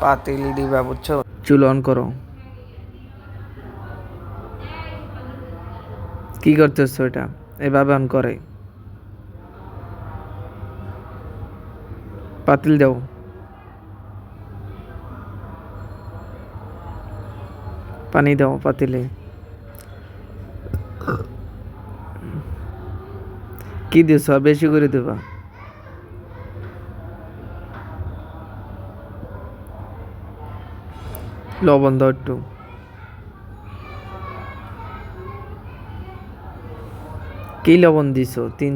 পাতিলি দিবা বুঝছ? চুল অন করো। কি করতেছো এটা? এভাবে অন করে। পাতিল দাও। পানি দাও পাতিলে। কি দিছ? বেশি করে দেবা। লবণ দাও একটু কি লবণ দিছ? তিন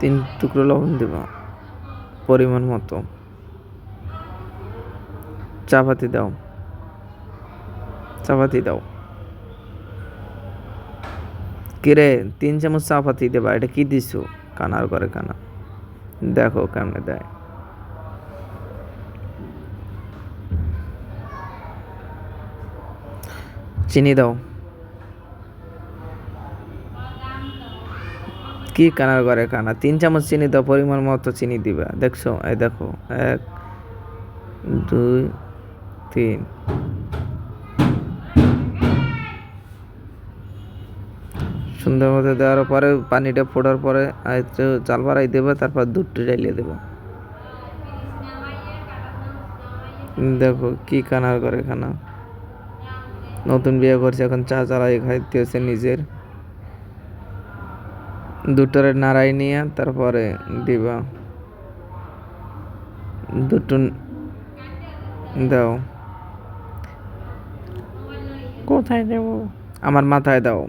তিন টুকরো লবণ দেবা, পরিমাণ মতো। চাপাতি দাও। চাপাতি দাও। কিরে, তিন চামচ চাপাতি দেবা, এটা কি দিছো? কানার করে কানা। দেখো কেমনে দেয়। চিনি দাও। কি কানার ঘরে কানা? তিন চামচ চিনি দাও, পরিমাণ মতো চিনি দিবা। দেখছ? এই দেখো, এক, দুই, তিন। সুন্দর মতো দেওয়ার পরে, পানিটা ফোটার পরে একটু চাল বাড়াই দেবে, তারপর দুধটা ঢালিয়ে দেবো। দেখো, কি কানার করে খানা নতুন বিয়ে করছে এখন চা চালাই খাইতে হচ্ছে নিজের। দুটোরে নাড়াই নিয়ে তারপরে দিবা। দুটো দাও। কোথায় দেব? আমার মাথায় দাও।